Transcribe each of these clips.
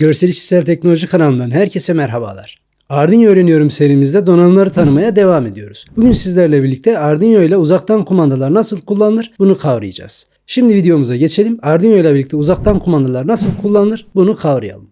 Görsel İşitsel Teknoloji kanalından herkese merhabalar. Arduino öğreniyorum serimizde donanımları tanımaya devam ediyoruz. Bugün sizlerle birlikte Arduino ile uzaktan kumandalar nasıl kullanılır bunu kavrayacağız. Şimdi videomuza geçelim. Arduino ile birlikte uzaktan kumandalar nasıl kullanılır bunu kavrayalım.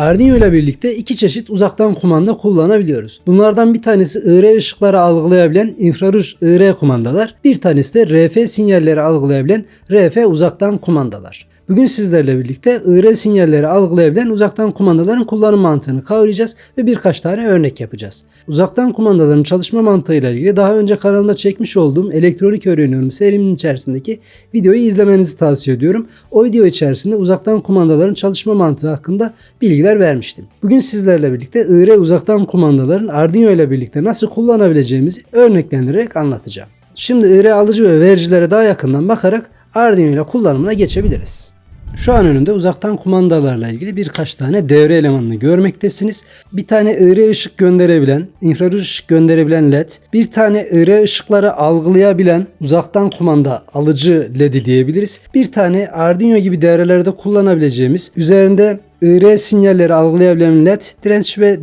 Arduino ile birlikte iki çeşit uzaktan kumanda kullanabiliyoruz. Bunlardan bir tanesi IR ışıkları algılayabilen infraruj IR kumandalar, bir tanesi de RF sinyalleri algılayabilen RF uzaktan kumandalar. Bugün sizlerle birlikte IR sinyalleri algılayabilen uzaktan kumandaların kullanım mantığını kavrayacağız ve birkaç tane örnek yapacağız. Uzaktan kumandaların çalışma mantığıyla ilgili daha önce kanalımda çekmiş olduğum elektronik öğreniyorum serimin içerisindeki videoyu izlemenizi tavsiye ediyorum. O video içerisinde uzaktan kumandaların çalışma mantığı hakkında bilgiler vermiştim. Bugün sizlerle birlikte IR uzaktan kumandaların Arduino ile birlikte nasıl kullanabileceğimizi örneklendirerek anlatacağım. Şimdi IR alıcı ve vericilere daha yakından bakarak Arduino ile kullanımına geçebiliriz. Şu an önümde uzaktan kumandalarla ilgili birkaç tane devre elemanını görmektesiniz. Bir tane IR ışık gönderebilen, infrared ışık gönderebilen led, bir tane IR ışıkları algılayabilen uzaktan kumanda alıcı ledi diyebiliriz. Bir tane Arduino gibi devrelerde kullanabileceğimiz üzerinde IR sinyalleri algılayabilen led, direnç ve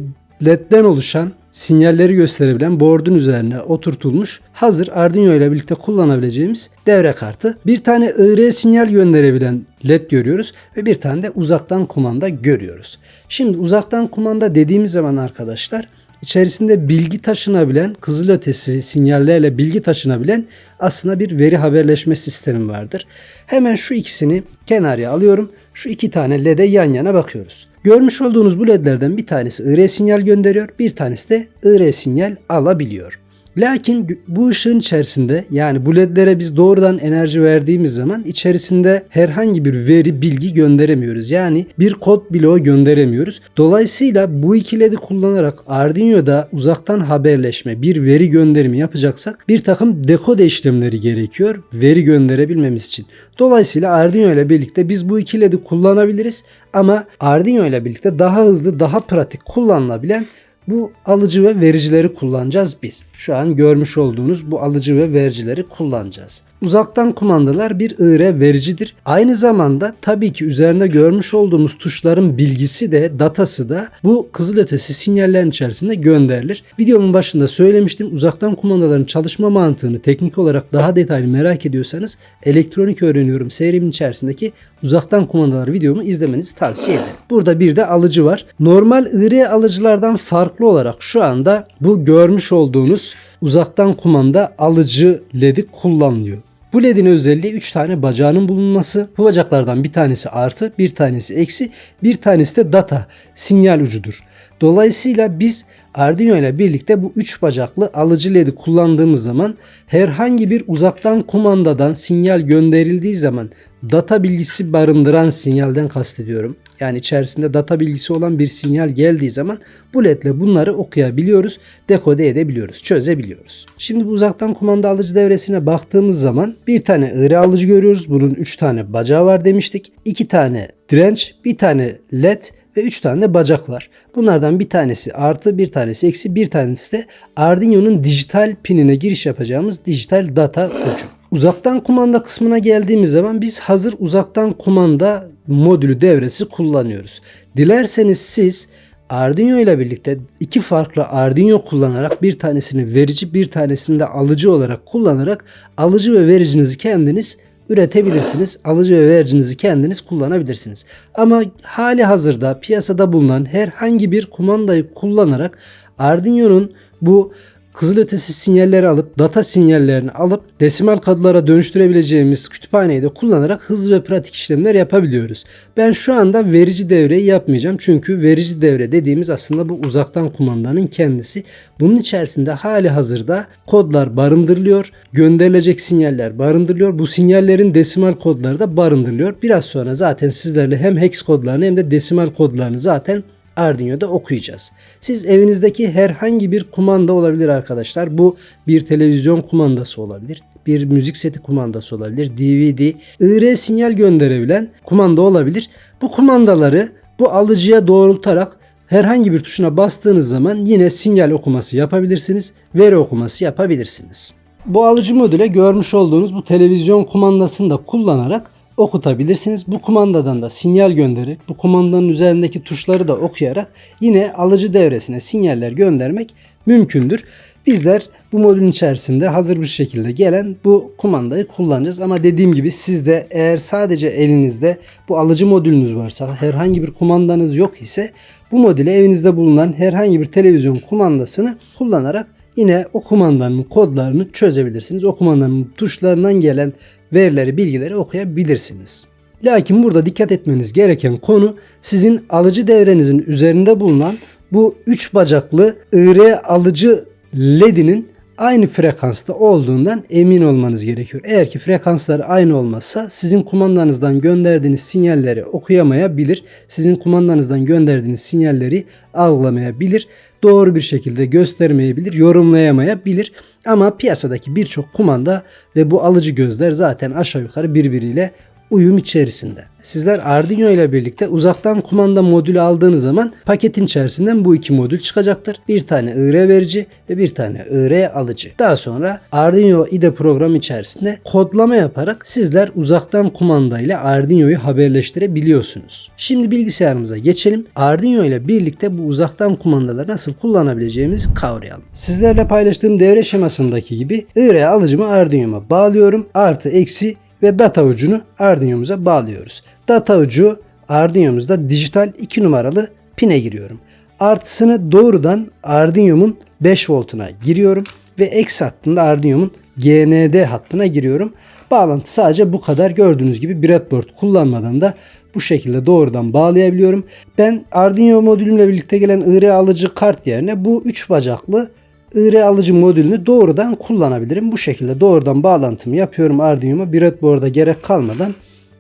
ledden oluşan sinyalleri gösterebilen board'un üzerine oturtulmuş hazır Arduino ile birlikte kullanabileceğimiz devre kartı. Bir tane IR sinyal gönderebilen led görüyoruz ve bir tane de uzaktan kumanda görüyoruz. Şimdi uzaktan kumanda dediğimiz zaman arkadaşlar içerisinde bilgi taşınabilen kızılötesi sinyallerle bilgi taşınabilen aslında bir veri haberleşme sistemi vardır. Hemen şu ikisini kenarya alıyorum. Şu iki tane LED'e yan yana bakıyoruz. Görmüş olduğunuz bu ledlerden bir tanesi IR sinyal gönderiyor, bir tanesi de IR sinyal alabiliyor. Lakin bu ışığın içerisinde yani bu ledlere biz doğrudan enerji verdiğimiz zaman içerisinde herhangi bir veri, bilgi gönderemiyoruz. Yani bir kod bloğu gönderemiyoruz. Dolayısıyla bu iki ledi kullanarak Arduino'da uzaktan haberleşme, bir veri gönderimi yapacaksak bir takım dekode işlemleri gerekiyor veri gönderebilmemiz için. Dolayısıyla Arduino ile birlikte biz bu iki ledi kullanabiliriz ama Arduino ile birlikte daha hızlı, daha pratik kullanılabilen bu alıcı ve vericileri kullanacağız biz. Şu an görmüş olduğunuz bu alıcı ve vericileri kullanacağız. Uzaktan kumandalar bir IR vericidir. Aynı zamanda tabii ki üzerinde görmüş olduğumuz tuşların bilgisi de datası da bu kızılötesi sinyallerin içerisinde gönderilir. Videomun başında söylemiştim uzaktan kumandaların çalışma mantığını teknik olarak daha detaylı merak ediyorsanız elektronik öğreniyorum serimin içerisindeki uzaktan kumandalar videomu izlemenizi tavsiye ederim. Burada bir de alıcı var. Normal IR alıcılardan farklı olarak şu anda bu görmüş olduğunuz uzaktan kumanda alıcı ledi kullanılıyor. Bu ledin özelliği 3 tane bacağının bulunması. Bu bacaklardan bir tanesi artı, bir tanesi eksi, bir tanesi de data, sinyal ucudur. Dolayısıyla biz Arduino ile birlikte bu 3 bacaklı alıcı ledi kullandığımız zaman herhangi bir uzaktan kumandadan sinyal gönderildiği zaman data bilgisi barındıran sinyalden kastediyorum. Yani içerisinde data bilgisi olan bir sinyal geldiği zaman bu ledle bunları okuyabiliyoruz, dekode edebiliyoruz, çözebiliyoruz. Şimdi bu uzaktan kumanda alıcı devresine baktığımız zaman bir tane ığrı alıcı görüyoruz. Bunun 3 tane bacağı var demiştik. 2 tane direnç, bir tane led ve 3 tane de bacak var. Bunlardan bir tanesi artı, bir tanesi eksi, bir tanesi de Arduino'nun dijital pinine giriş yapacağımız dijital data ucu. Uzaktan kumanda kısmına geldiğimiz zaman biz hazır uzaktan kumanda modülü devresi kullanıyoruz. Dilerseniz siz Arduino ile birlikte iki farklı Arduino kullanarak bir tanesini verici bir tanesini de alıcı olarak kullanarak alıcı ve vericinizi kendiniz üretebilirsiniz. Alıcı ve vericinizi kendiniz kullanabilirsiniz. Ama hali hazırda piyasada bulunan herhangi bir kumandayı kullanarak Arduino'nun bu kızılötesi sinyalleri alıp data sinyallerini alıp desimal kodlara dönüştürebileceğimiz kütüphaneyi de kullanarak hızlı ve pratik işlemler yapabiliyoruz. Ben şu anda verici devreyi yapmayacağım. Çünkü verici devre dediğimiz aslında bu uzaktan kumandanın kendisi. Bunun içerisinde hali hazırda kodlar barındırılıyor. Gönderilecek sinyaller barındırılıyor. Bu sinyallerin desimal kodları da barındırılıyor. Biraz sonra zaten sizlerle hem hex kodlarını hem de desimal kodlarını zaten Arduino'da okuyacağız. Siz evinizdeki herhangi bir kumanda olabilir arkadaşlar. Bu bir televizyon kumandası olabilir. Bir müzik seti kumandası olabilir. DVD, IR sinyal gönderebilen kumanda olabilir. Bu kumandaları bu alıcıya doğrultarak herhangi bir tuşuna bastığınız zaman yine sinyal okuması yapabilirsiniz, veri okuması yapabilirsiniz. Bu alıcı modüle görmüş olduğunuz bu televizyon kumandasını da kullanarak okutabilirsiniz. Bu kumandadan da sinyal gönderip bu kumandanın üzerindeki tuşları da okuyarak yine alıcı devresine sinyaller göndermek mümkündür. Bizler bu modülün içerisinde hazır bir şekilde gelen bu kumandayı kullanacağız. Ama dediğim gibi sizde eğer sadece elinizde bu alıcı modülünüz varsa herhangi bir kumandanız yok ise bu modüle evinizde bulunan herhangi bir televizyon kumandasını kullanarak yine o kumandanın kodlarını çözebilirsiniz. O kumandanın tuşlarından gelen verileri, bilgileri okuyabilirsiniz. Lakin burada dikkat etmeniz gereken konu sizin alıcı devrenizin üzerinde bulunan bu üç bacaklı IR alıcı LED'inin aynı frekansta olduğundan emin olmanız gerekiyor. Eğer ki frekansları aynı olmazsa sizin kumandanızdan gönderdiğiniz sinyalleri okuyamayabilir. Sizin kumandanızdan gönderdiğiniz sinyalleri algılamayabilir. Doğru bir şekilde göstermeyebilir, yorumlayamayabilir. Ama piyasadaki birçok kumanda ve bu alıcı gözler zaten aşağı yukarı birbiriyle uyum içerisinde. Sizler Arduino ile birlikte uzaktan kumanda modülü aldığınız zaman paketin içerisinden bu iki modül çıkacaktır. Bir tane IR verici ve bir tane IR alıcı. Daha sonra Arduino IDE programı içerisinde kodlama yaparak sizler uzaktan kumanda ile Arduino'yu haberleştirebiliyorsunuz. Şimdi bilgisayarımıza geçelim. Arduino ile birlikte bu uzaktan kumandaları nasıl kullanabileceğimizi kavrayalım. Sizlerle paylaştığım devre şemasındaki gibi IR alıcımı Arduino'ma bağlıyorum. Artı eksi ve data ucunu Arduino'muza bağlıyoruz. Data ucu Arduino'muzda dijital 2 numaralı pine giriyorum. Artısını doğrudan Arduino'mun 5 voltuna giriyorum ve eksi hattında Arduino'mun GND hattına giriyorum. Bağlantı sadece bu kadar. Gördüğünüz gibi breadboard kullanmadan da bu şekilde doğrudan bağlayabiliyorum. Ben Arduino modülümle birlikte gelen IR alıcı kart yerine bu 3 bacaklı IR alıcı modülünü doğrudan kullanabilirim. Bu şekilde doğrudan bağlantımı yapıyorum Arduino'ma. Breadboard'a gerek kalmadan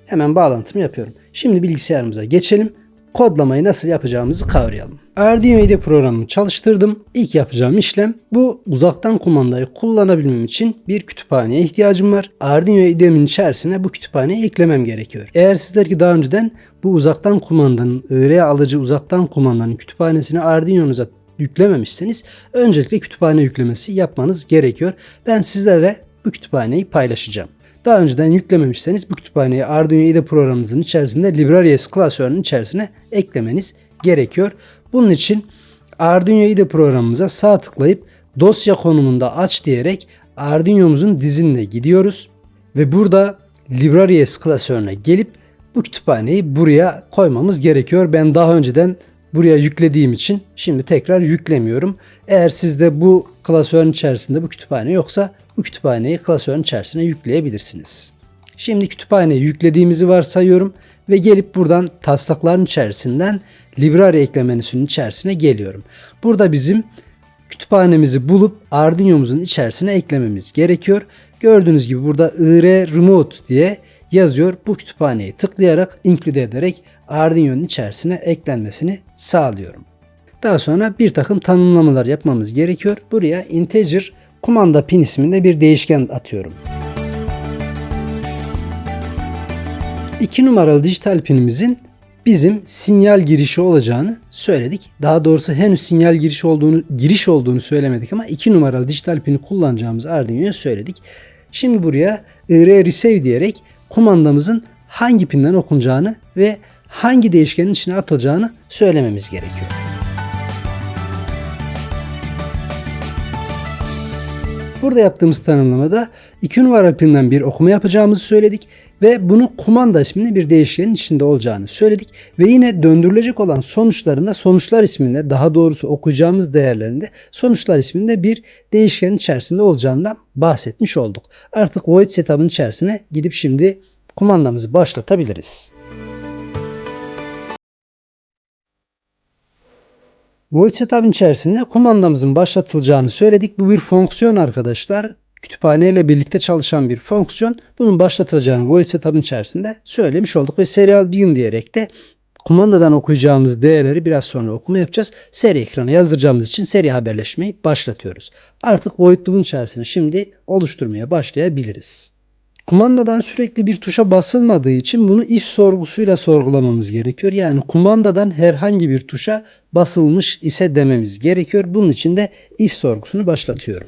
hemen bağlantımı yapıyorum. Şimdi bilgisayarımıza geçelim. Kodlamayı nasıl yapacağımızı kavrayalım. Arduino IDE programını çalıştırdım. İlk yapacağım işlem bu uzaktan kumandayı kullanabilmem için bir kütüphaneye ihtiyacım var. Arduino IDE'min içerisine bu kütüphaneyi eklemem gerekiyor. Eğer sizler ki daha önceden bu uzaktan kumandanın IR alıcı uzaktan kumandanın kütüphanesini Arduino'nuza yüklememişseniz öncelikle kütüphane yüklemesi yapmanız gerekiyor. Ben sizlerle bu kütüphaneyi paylaşacağım. Daha önceden yüklememişseniz bu kütüphaneyi Arduino IDE programınızın içerisinde Libraries klasörünün içerisine eklemeniz gerekiyor. Bunun için Arduino IDE programımıza sağ tıklayıp dosya konumunda aç diyerek Arduino'muzun dizinine gidiyoruz ve burada Libraries klasörüne gelip bu kütüphaneyi buraya koymamız gerekiyor. Ben daha önceden buraya yüklediğim için şimdi tekrar yüklemiyorum. Eğer sizde bu klasörün içerisinde bu kütüphane yoksa bu kütüphaneyi klasörün içerisine yükleyebilirsiniz. Şimdi kütüphaneyi yüklediğimizi varsayıyorum ve gelip buradan taslakların içerisinden library ekleme menüsünün içerisine geliyorum. Burada bizim kütüphanemizi bulup Arduino'muzun içerisine eklememiz gerekiyor. Gördüğünüz gibi burada ir remote diye yazıyor. Bu kütüphaneyi tıklayarak include ederek Arduino'nun içerisine eklenmesini sağlıyorum. Daha sonra bir takım tanımlamalar yapmamız gerekiyor. Buraya integer kumanda pin isminde bir değişken atıyorum. 2 numaralı dijital pinimizin bizim sinyal girişi olacağını söyledik. Daha doğrusu henüz sinyal girişi olduğunu giriş olduğunu söylemedik ama 2 numaralı dijital pini kullanacağımızı Arduino'ya söyledik. Şimdi buraya ir receive diyerek kumandamızın hangi pinden okunacağını ve hangi değişkenin içine atılacağını söylememiz gerekiyor. Burada yaptığımız tanımlamada 2 numara pinden bir okuma yapacağımızı söyledik ve bunu kumanda isminde bir değişkenin içinde olacağını söyledik ve yine döndürülecek olan sonuçlarında sonuçlar isminde daha doğrusu okuyacağımız değerlerinde sonuçlar isminde bir değişkenin içerisinde olacağından bahsetmiş olduk. Artık void setup'ın içerisine gidip şimdi kumandamızı başlatabiliriz. Void setup'ın içerisinde kumandamızın başlatılacağını söyledik. Bu bir fonksiyon arkadaşlar. Kütüphane ile birlikte çalışan bir fonksiyon. Bunun başlatılacağını void setup'ın içerisinde söylemiş olduk ve serial begin diyerek de Kumandadan okuyacağımız değerleri biraz sonra okuma yapacağız. Seri ekrana yazdıracağımız için seri haberleşmeyi başlatıyoruz. Artık boyutluğun içerisine şimdi oluşturmaya başlayabiliriz. Kumandadan sürekli bir tuşa basılmadığı için bunu if sorgusuyla sorgulamamız gerekiyor. Yani kumandadan herhangi bir tuşa basılmış ise dememiz gerekiyor. Bunun için de if sorgusunu başlatıyorum.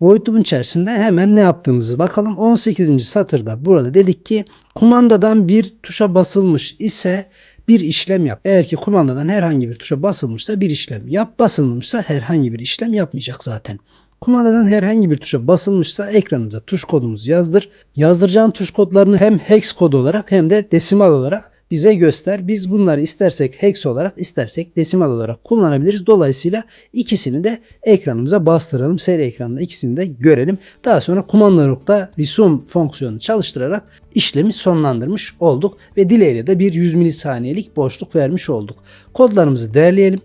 Boyutluğun içerisinde hemen ne yaptığımızı bakalım. 18. satırda burada dedik ki kumandadan bir tuşa basılmış ise bir işlem yap. Eğer ki kumandadan herhangi bir tuşa basılmışsa bir işlem yap. Basılmamışsa herhangi bir işlem yapmayacak zaten. Kumandadan herhangi bir tuşa basılmışsa ekranımıza tuş kodumuzu yazdır. Yazdıracağın tuş kodlarını hem hex kodu olarak hem de desimal olarak bize göster. Biz bunları istersek hex olarak istersek desimal olarak kullanabiliriz. Dolayısıyla ikisini de ekranımıza bastıralım. Seri ekranda ikisini de görelim. Daha sonra kumandalıkta resume fonksiyonunu çalıştırarak işlemi sonlandırmış olduk ve dileğiyle de bir 100 milisaniyelik boşluk vermiş olduk. Kodlarımızı değerleyelim.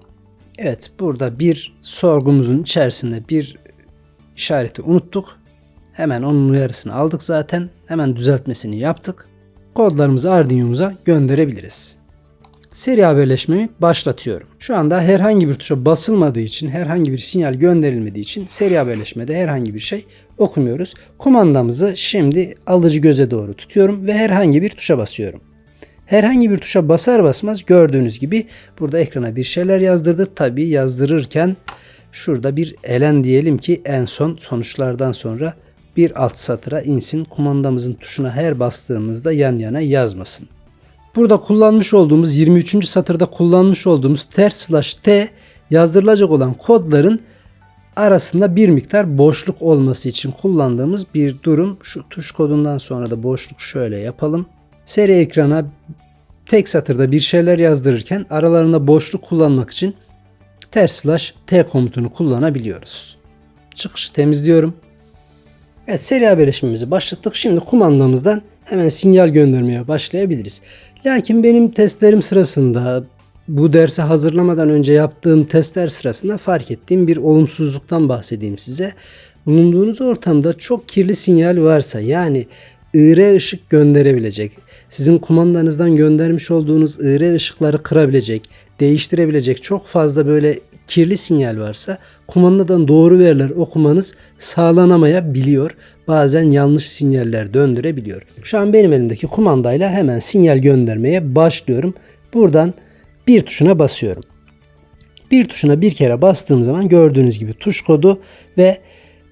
Evet burada bir sorgumuzun içerisinde bir işareti unuttuk. Hemen onun uyarısını aldık zaten. Hemen düzeltmesini yaptık kodlarımızı Arduino'muza gönderebiliriz. Seri haberleşmemi başlatıyorum. Şu anda herhangi bir tuşa basılmadığı için, herhangi bir sinyal gönderilmediği için seri haberleşmede herhangi bir şey okumuyoruz. Kumandamızı şimdi alıcı göze doğru tutuyorum ve herhangi bir tuşa basıyorum. Herhangi bir tuşa basar basmaz gördüğünüz gibi burada ekrana bir şeyler yazdırdı. Tabi yazdırırken şurada bir elen diyelim ki en son sonuçlardan sonra bir alt satıra insin. Kumandamızın tuşuna her bastığımızda yan yana yazmasın. Burada kullanmış olduğumuz 23. satırda kullanmış olduğumuz ters slash t yazdırılacak olan kodların arasında bir miktar boşluk olması için kullandığımız bir durum. Şu tuş kodundan sonra da boşluk şöyle yapalım. Seri ekrana tek satırda bir şeyler yazdırırken aralarında boşluk kullanmak için ters slash t komutunu kullanabiliyoruz. Çıkışı temizliyorum. Evet seri haberleşmemizi başlattık. Şimdi kumandamızdan hemen sinyal göndermeye başlayabiliriz. Lakin benim testlerim sırasında bu dersi hazırlamadan önce yaptığım testler sırasında fark ettiğim bir olumsuzluktan bahsedeyim size. Bulunduğunuz ortamda çok kirli sinyal varsa yani IR ışık gönderebilecek, sizin kumandanızdan göndermiş olduğunuz IR ışıkları kırabilecek, değiştirebilecek çok fazla böyle kirli sinyal varsa kumandadan doğru veriler okumanız sağlanamayabiliyor. Bazen yanlış sinyaller döndürebiliyor. Şu an benim elimdeki kumandayla hemen sinyal göndermeye başlıyorum. Buradan bir tuşuna basıyorum. Bir tuşuna bir kere bastığım zaman gördüğünüz gibi tuş kodu ve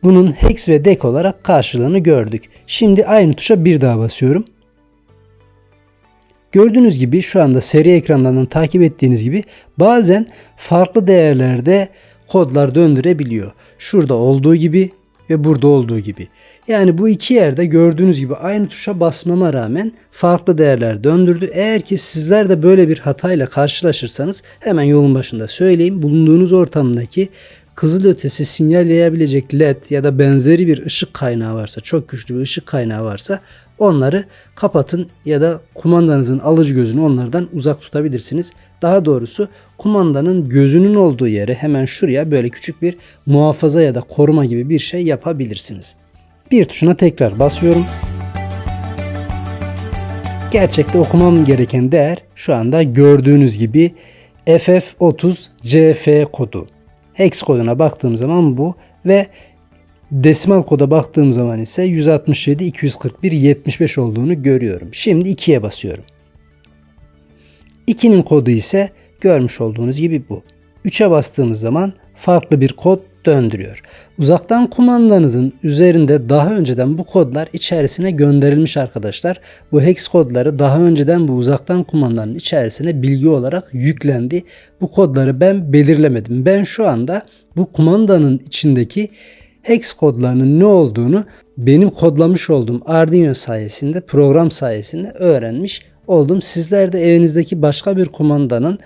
bunun hex ve dek olarak karşılığını gördük. Şimdi aynı tuşa bir daha basıyorum. Gördüğünüz gibi şu anda seri ekranlarından takip ettiğiniz gibi bazen farklı değerlerde kodlar döndürebiliyor. Şurada olduğu gibi ve burada olduğu gibi. Yani bu iki yerde gördüğünüz gibi aynı tuşa basmama rağmen farklı değerler döndürdü. Eğer ki sizler de böyle bir hatayla karşılaşırsanız hemen yolun başında söyleyeyim. Bulunduğunuz ortamdaki kızılötesi sinyalleyebilecek led ya da benzeri bir ışık kaynağı varsa, çok güçlü bir ışık kaynağı varsa onları kapatın ya da kumandanızın alıcı gözünü onlardan uzak tutabilirsiniz. Daha doğrusu kumandanın gözünün olduğu yere hemen şuraya böyle küçük bir muhafaza ya da koruma gibi bir şey yapabilirsiniz. Bir tuşuna tekrar basıyorum. Gerçekte okumam gereken değer şu anda gördüğünüz gibi FF30CF kodu hex koduna baktığım zaman bu ve desimal koda baktığım zaman ise 167 241 75 olduğunu görüyorum. Şimdi 2'ye basıyorum. 2'nin kodu ise görmüş olduğunuz gibi bu. 3'e bastığımız zaman farklı bir kod döndürüyor. Uzaktan kumandanızın üzerinde daha önceden bu kodlar içerisine gönderilmiş arkadaşlar. Bu hex kodları daha önceden bu uzaktan kumandanın içerisine bilgi olarak yüklendi. Bu kodları ben belirlemedim. Ben şu anda bu kumandanın içindeki hex kodlarının ne olduğunu benim kodlamış olduğum Arduino sayesinde, program sayesinde öğrenmiş oldum. Sizler de evinizdeki başka bir kumandanın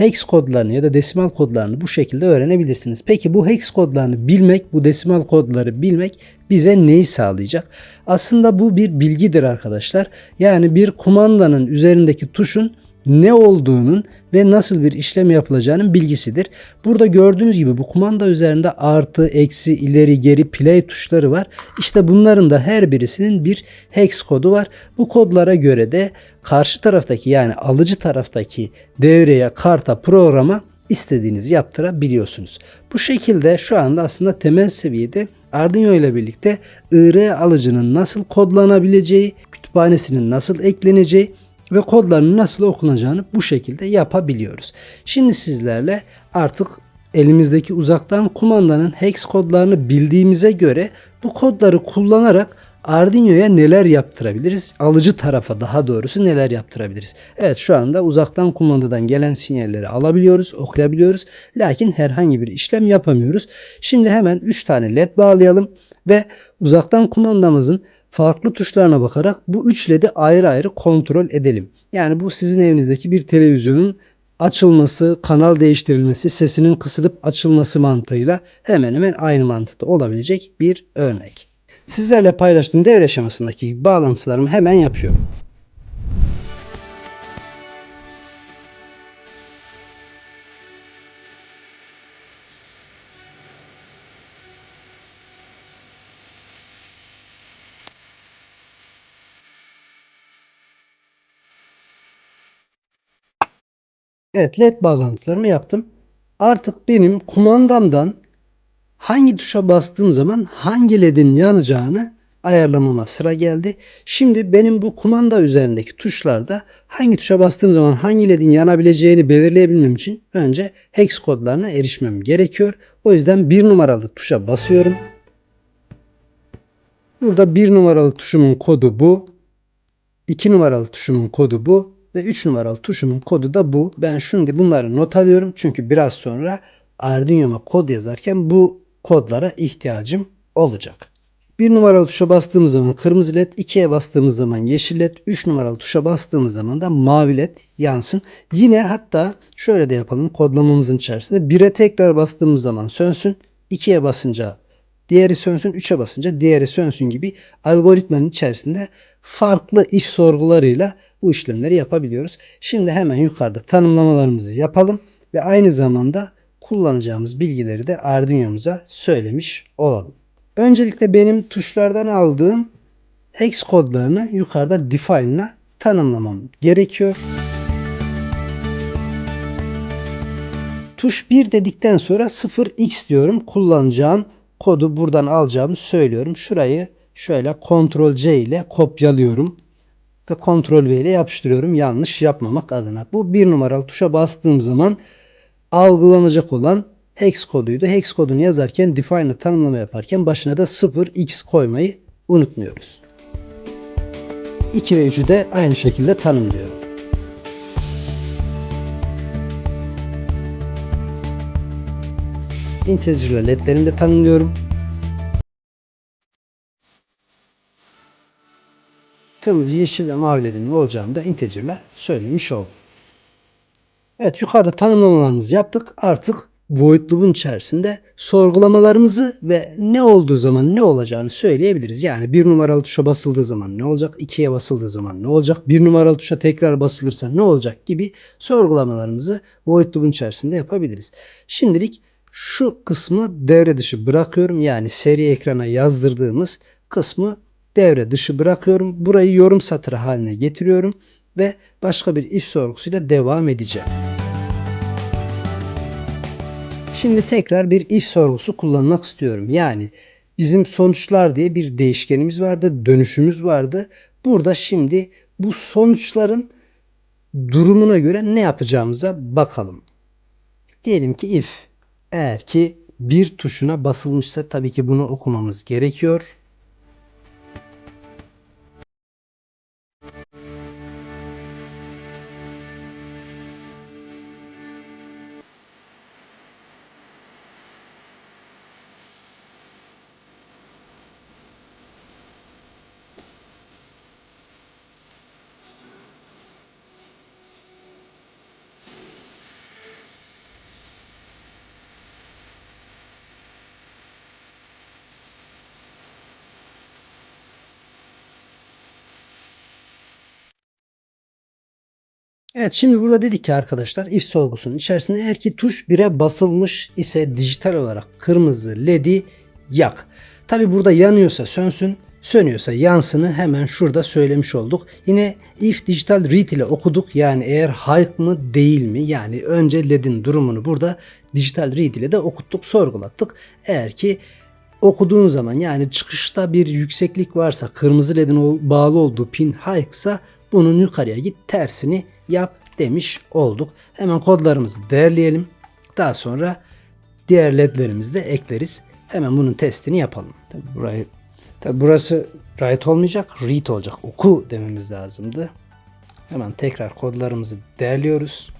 hex kodlarını ya da desimal kodlarını bu şekilde öğrenebilirsiniz. Peki bu hex kodlarını bilmek, bu desimal kodları bilmek bize neyi sağlayacak? Aslında bu bir bilgidir arkadaşlar. Yani bir kumandanın üzerindeki tuşun ne olduğunun ve nasıl bir işlem yapılacağının bilgisidir. Burada gördüğünüz gibi bu kumanda üzerinde artı, eksi, ileri, geri, play tuşları var. İşte bunların da her birisinin bir hex kodu var. Bu kodlara göre de karşı taraftaki yani alıcı taraftaki devreye, karta, programa istediğinizi yaptırabiliyorsunuz. Bu şekilde şu anda aslında temel seviyede Arduino ile birlikte IR alıcının nasıl kodlanabileceği, kütüphanesinin nasıl ekleneceği ve kodlarının nasıl okunacağını bu şekilde yapabiliyoruz. Şimdi sizlerle artık elimizdeki uzaktan kumandanın hex kodlarını bildiğimize göre bu kodları kullanarak Arduino'ya neler yaptırabiliriz? Alıcı tarafa daha doğrusu neler yaptırabiliriz? Evet şu anda uzaktan kumandadan gelen sinyalleri alabiliyoruz, okuyabiliyoruz. Lakin herhangi bir işlem yapamıyoruz. Şimdi hemen 3 tane led bağlayalım ve uzaktan kumandamızın farklı tuşlarına bakarak bu üç LED'i ayrı ayrı kontrol edelim. Yani bu sizin evinizdeki bir televizyonun açılması, kanal değiştirilmesi, sesinin kısılıp açılması mantığıyla hemen hemen aynı mantıkta olabilecek bir örnek. Sizlerle paylaştığım devre aşamasındaki bağlantılarımı hemen yapıyorum. Evet led bağlantılarımı yaptım. Artık benim kumandamdan hangi tuşa bastığım zaman hangi ledin yanacağını ayarlamama sıra geldi. Şimdi benim bu kumanda üzerindeki tuşlarda hangi tuşa bastığım zaman hangi ledin yanabileceğini belirleyebilmem için önce hex kodlarına erişmem gerekiyor. O yüzden bir numaralı tuşa basıyorum. Burada bir numaralı tuşumun kodu bu. 2 numaralı tuşumun kodu bu ve 3 numaralı tuşumun kodu da bu. Ben şimdi bunları not alıyorum çünkü biraz sonra Arduino'ma kod yazarken bu kodlara ihtiyacım olacak. 1 numaralı tuşa bastığımız zaman kırmızı led, 2'ye bastığımız zaman yeşil led, 3 numaralı tuşa bastığımız zaman da mavi led yansın. Yine hatta şöyle de yapalım kodlamamızın içerisinde 1'e tekrar bastığımız zaman sönsün, 2'ye basınca diğeri sönsün, 3'e basınca diğeri sönsün gibi algoritmanın içerisinde farklı if sorgularıyla bu işlemleri yapabiliyoruz. Şimdi hemen yukarıda tanımlamalarımızı yapalım ve aynı zamanda kullanacağımız bilgileri de Arduino'muza söylemiş olalım. Öncelikle benim tuşlardan aldığım hex kodlarını yukarıda define'la tanımlamam gerekiyor. Tuş 1 dedikten sonra 0x diyorum. Kullanacağım kodu buradan alacağımı söylüyorum. Şurayı şöyle Ctrl C ile kopyalıyorum ve Ctrl V ile yapıştırıyorum yanlış yapmamak adına. Bu bir numaralı tuşa bastığım zaman algılanacak olan hex koduydu. Hex kodunu yazarken define tanımlama yaparken başına da 0x koymayı unutmuyoruz. 2 ve 3'ü de aynı şekilde tanımlıyorum. Integer'la ledlerini de tanımlıyorum. Kırmızı, yeşil ve mavi ledinin olacağını da integer'la söylemiş oldum. Evet yukarıda tanımlamalarımızı yaptık. Artık void loop'un içerisinde sorgulamalarımızı ve ne olduğu zaman ne olacağını söyleyebiliriz. Yani bir numaralı tuşa basıldığı zaman ne olacak? ikiye basıldığı zaman ne olacak? Bir numaralı tuşa tekrar basılırsa ne olacak gibi sorgulamalarımızı void loop'un içerisinde yapabiliriz. Şimdilik şu kısmı devre dışı bırakıyorum. Yani seri ekrana yazdırdığımız kısmı devre dışı bırakıyorum. Burayı yorum satırı haline getiriyorum ve başka bir if sorgusuyla devam edeceğim. Şimdi tekrar bir if sorgusu kullanmak istiyorum. Yani bizim sonuçlar diye bir değişkenimiz vardı, dönüşümüz vardı. Burada şimdi bu sonuçların durumuna göre ne yapacağımıza bakalım. Diyelim ki if eğer ki bir tuşuna basılmışsa tabii ki bunu okumamız gerekiyor. Evet şimdi burada dedik ki arkadaşlar if sorgusunun içerisinde eğer ki tuş 1'e basılmış ise dijital olarak kırmızı ledi yak. Tabi burada yanıyorsa sönsün, sönüyorsa yansını hemen şurada söylemiş olduk. Yine if digital read ile okuduk yani eğer high mı değil mi yani önce ledin durumunu burada digital read ile de okuttuk sorgulattık. Eğer ki okuduğun zaman yani çıkışta bir yükseklik varsa kırmızı ledin bağlı olduğu pin high ise bunun yukarıya git tersini yap demiş olduk. Hemen kodlarımızı değerleyelim. Daha sonra diğer ledlerimizi de ekleriz. Hemen bunun testini yapalım. Tabii burayı tabii burası write olmayacak, read olacak. Oku dememiz lazımdı. Hemen tekrar kodlarımızı değerliyoruz.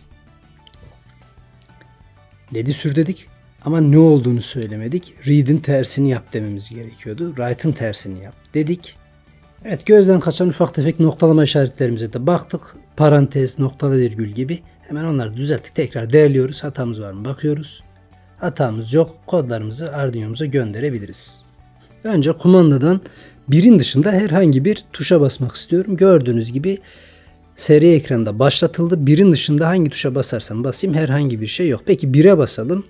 LED'i sür dedik ama ne olduğunu söylemedik. Read'in tersini yap dememiz gerekiyordu. Write'ın tersini yap dedik. Evet gözden kaçan ufak tefek noktalama işaretlerimize de baktık. Parantez, noktalı virgül gibi. Hemen onları düzelttik. Tekrar değerliyoruz. Hatamız var mı bakıyoruz. Hatamız yok. Kodlarımızı Arduino'muza gönderebiliriz. Önce kumandadan birin dışında herhangi bir tuşa basmak istiyorum. Gördüğünüz gibi seri ekranda başlatıldı. Birin dışında hangi tuşa basarsam basayım herhangi bir şey yok. Peki bire basalım.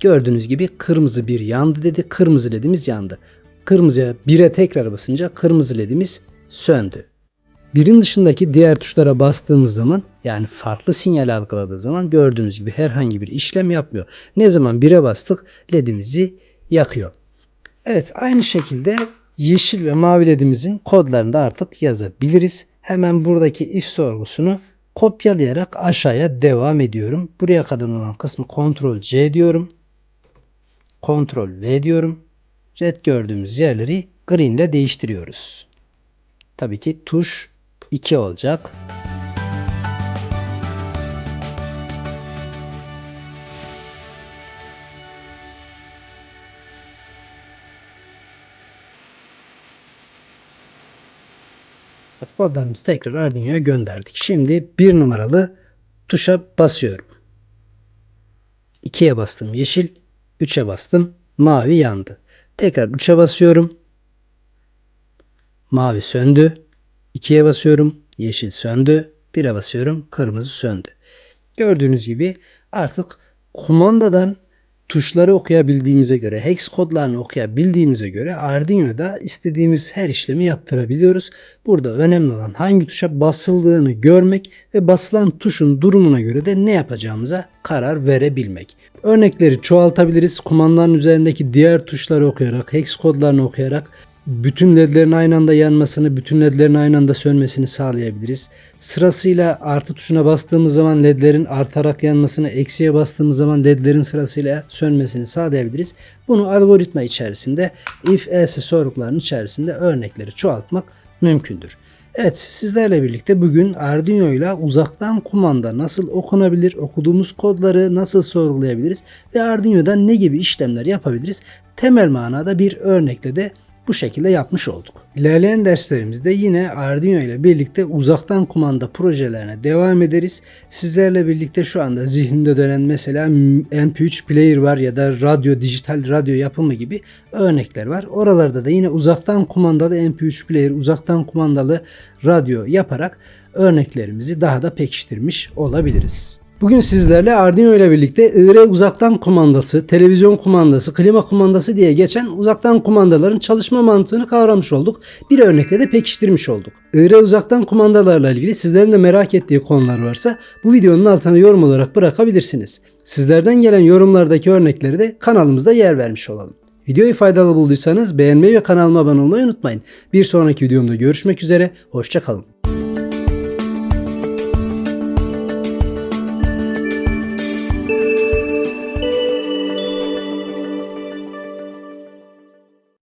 Gördüğünüz gibi kırmızı bir yandı dedi. Kırmızı ledimiz yandı. Kırmızıya bire tekrar basınca kırmızı ledimiz söndü. Birin dışındaki diğer tuşlara bastığımız zaman yani farklı sinyal algıladığı zaman gördüğünüz gibi herhangi bir işlem yapmıyor. Ne zaman bire bastık ledimizi yakıyor. Evet aynı şekilde yeşil ve mavi ledimizin kodlarını da artık yazabiliriz. Hemen buradaki if sorgusunu kopyalayarak aşağıya devam ediyorum. Buraya kadar olan kısmı Ctrl C diyorum. Ctrl V diyorum. Red gördüğümüz yerleri green ile değiştiriyoruz. Tabii ki tuş 2 olacak. Kodlarımızı tekrar Arduino'ya gönderdik. Şimdi bir numaralı tuşa basıyorum. 2'ye bastım yeşil, 3'e bastım mavi yandı. Tekrar 3'e basıyorum. Mavi söndü. 2'ye basıyorum. Yeşil söndü. 1'e basıyorum. Kırmızı söndü. Gördüğünüz gibi artık kumandadan tuşları okuyabildiğimize göre, hex kodlarını okuyabildiğimize göre Arduino'da istediğimiz her işlemi yaptırabiliyoruz. Burada önemli olan hangi tuşa basıldığını görmek ve basılan tuşun durumuna göre de ne yapacağımıza karar verebilmek. Örnekleri çoğaltabiliriz. Kumandanın üzerindeki diğer tuşları okuyarak, hex kodlarını okuyarak bütün ledlerin aynı anda yanmasını, bütün ledlerin aynı anda sönmesini sağlayabiliriz. Sırasıyla artı tuşuna bastığımız zaman ledlerin artarak yanmasını, eksiye bastığımız zaman ledlerin sırasıyla sönmesini sağlayabiliriz. Bunu algoritma içerisinde if else sorgularının içerisinde örnekleri çoğaltmak mümkündür. Evet sizlerle birlikte bugün Arduino ile uzaktan kumanda nasıl okunabilir, okuduğumuz kodları nasıl sorgulayabiliriz ve Arduino'dan ne gibi işlemler yapabiliriz? Temel manada bir örnekle de bu şekilde yapmış olduk. İlerleyen derslerimizde yine Arduino ile birlikte uzaktan kumanda projelerine devam ederiz. Sizlerle birlikte şu anda zihnimde dönen mesela MP3 player var ya da radyo, dijital radyo yapımı gibi örnekler var. Oralarda da yine uzaktan kumandalı MP3 player, uzaktan kumandalı radyo yaparak örneklerimizi daha da pekiştirmiş olabiliriz. Bugün sizlerle Arduino ile birlikte IR uzaktan kumandası, televizyon kumandası, klima kumandası diye geçen uzaktan kumandaların çalışma mantığını kavramış olduk. Bir örnekle de pekiştirmiş olduk. IR uzaktan kumandalarla ilgili sizlerin de merak ettiği konular varsa bu videonun altına yorum olarak bırakabilirsiniz. Sizlerden gelen yorumlardaki örnekleri de kanalımızda yer vermiş olalım. Videoyu faydalı bulduysanız beğenmeyi ve kanalıma abone olmayı unutmayın. Bir sonraki videomda görüşmek üzere, hoşçakalın.